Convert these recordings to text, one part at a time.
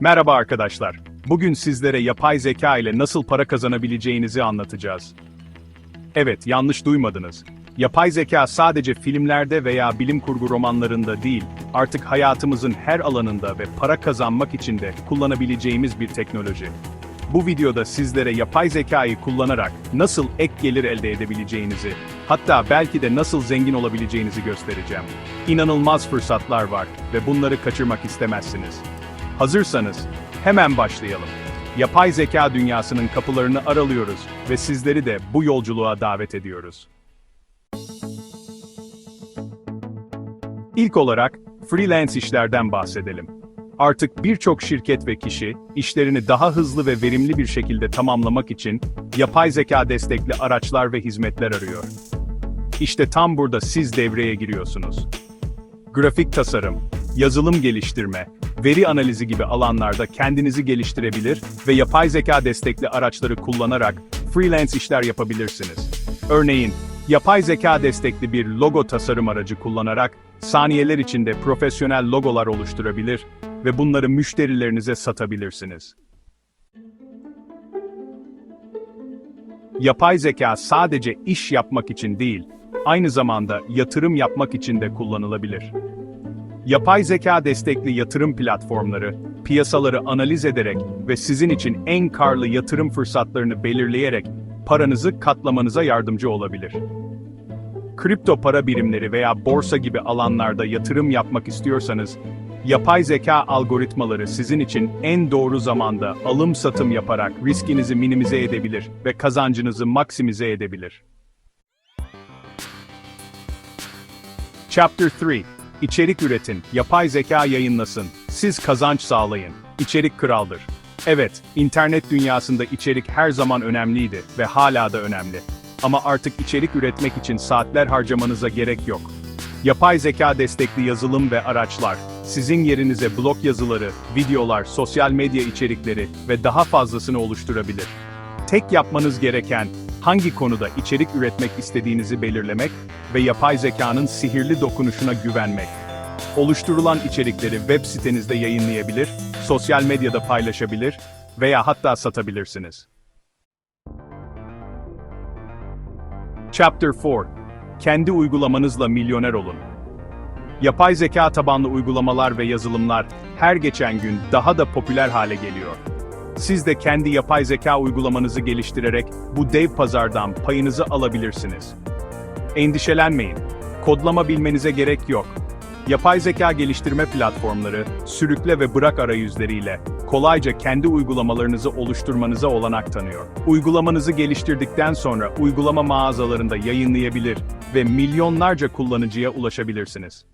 Merhaba arkadaşlar. Bugün sizlere yapay zeka ile nasıl para kazanabileceğinizi anlatacağız. Evet, yanlış duymadınız. Yapay zeka sadece filmlerde veya bilim kurgu romanlarında değil, artık hayatımızın her alanında ve para kazanmak için de kullanabileceğimiz bir teknoloji. Bu videoda sizlere yapay zekayı kullanarak nasıl ek gelir elde edebileceğinizi, hatta belki de nasıl zengin olabileceğinizi göstereceğim. İnanılmaz fırsatlar var ve bunları kaçırmak istemezsiniz. Hazırsanız hemen başlayalım. Yapay zeka dünyasının kapılarını aralıyoruz ve sizleri de bu yolculuğa davet ediyoruz. İlk olarak freelance işlerden bahsedelim. Artık birçok şirket ve kişi işlerini daha hızlı ve verimli bir şekilde tamamlamak için yapay zeka destekli araçlar ve hizmetler arıyor. İşte tam burada siz devreye giriyorsunuz. Grafik tasarım, yazılım geliştirme, veri analizi gibi alanlarda kendinizi geliştirebilir ve yapay zeka destekli araçları kullanarak freelance işler yapabilirsiniz. Örneğin, yapay zeka destekli bir logo tasarım aracı kullanarak saniyeler içinde profesyonel logolar oluşturabilir ve bunları müşterilerinize satabilirsiniz. Yapay zeka sadece iş yapmak için değil, aynı zamanda yatırım yapmak için de kullanılabilir. Yapay zeka destekli yatırım platformları, piyasaları analiz ederek ve sizin için en karlı yatırım fırsatlarını belirleyerek paranızı katlamanıza yardımcı olabilir. Kripto para birimleri veya borsa gibi alanlarda yatırım yapmak istiyorsanız, yapay zeka algoritmaları sizin için en doğru zamanda alım satım yaparak riskinizi minimize edebilir ve kazancınızı maksimize edebilir. Chapter 3 İçerik üretin, yapay zeka yayınlasın, siz kazanç sağlayın. İçerik kraldır. Evet, internet dünyasında içerik her zaman önemliydi ve hala da önemli. Ama artık içerik üretmek için saatler harcamanıza gerek yok. Yapay zeka destekli yazılım ve araçlar, sizin yerinize blog yazıları, videolar, sosyal medya içerikleri ve daha fazlasını oluşturabilir. Tek yapmanız gereken, hangi konuda içerik üretmek istediğinizi belirlemek ve yapay zekanın sihirli dokunuşuna güvenmek. Oluşturulan içerikleri web sitenizde yayınlayabilir, sosyal medyada paylaşabilir veya hatta satabilirsiniz. Chapter 4 Kendi uygulamanızla milyoner olun. Yapay zeka tabanlı uygulamalar ve yazılımlar her geçen gün daha da popüler hale geliyor. Siz de kendi yapay zeka uygulamanızı geliştirerek bu dev pazardan payınızı alabilirsiniz. Endişelenmeyin. Kodlama bilmenize gerek yok. Yapay zeka geliştirme platformları, sürükle ve bırak arayüzleriyle kolayca kendi uygulamalarınızı oluşturmanıza olanak tanıyor. Uygulamanızı geliştirdikten sonra uygulama mağazalarında yayınlayabilir ve milyonlarca kullanıcıya ulaşabilirsiniz.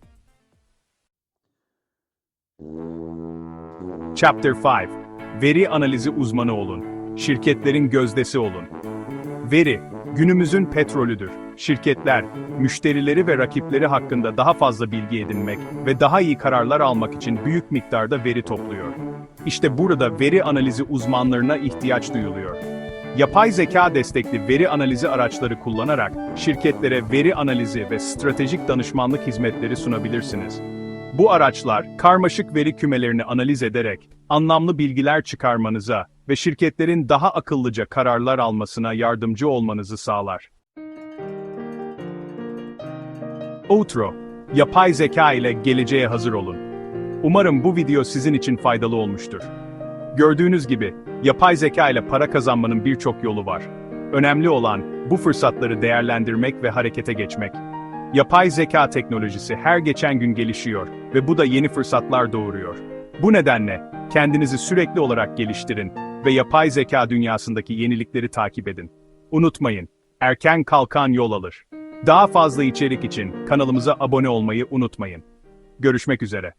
Chapter 5 Veri analizi uzmanı olun. Şirketlerin gözdesi olun. Veri, günümüzün petrolüdür. Şirketler, müşterileri ve rakipleri hakkında daha fazla bilgi edinmek ve daha iyi kararlar almak için büyük miktarda veri topluyor. İşte burada veri analizi uzmanlarına ihtiyaç duyuluyor. Yapay zeka destekli veri analizi araçları kullanarak şirketlere veri analizi ve stratejik danışmanlık hizmetleri sunabilirsiniz. Bu araçlar, karmaşık veri kümelerini analiz ederek, anlamlı bilgiler çıkarmanıza ve şirketlerin daha akıllıca kararlar almasına yardımcı olmanızı sağlar. Outro, yapay zeka ile geleceğe hazır olun. Umarım bu video sizin için faydalı olmuştur. Gördüğünüz gibi, yapay zeka ile para kazanmanın birçok yolu var. Önemli olan, bu fırsatları değerlendirmek ve harekete geçmek. Yapay zeka teknolojisi her geçen gün gelişiyor ve bu da yeni fırsatlar doğuruyor. Bu nedenle, kendinizi sürekli olarak geliştirin ve yapay zeka dünyasındaki yenilikleri takip edin. Unutmayın, erken kalkan yol alır. Daha fazla içerik için kanalımıza abone olmayı unutmayın. Görüşmek üzere.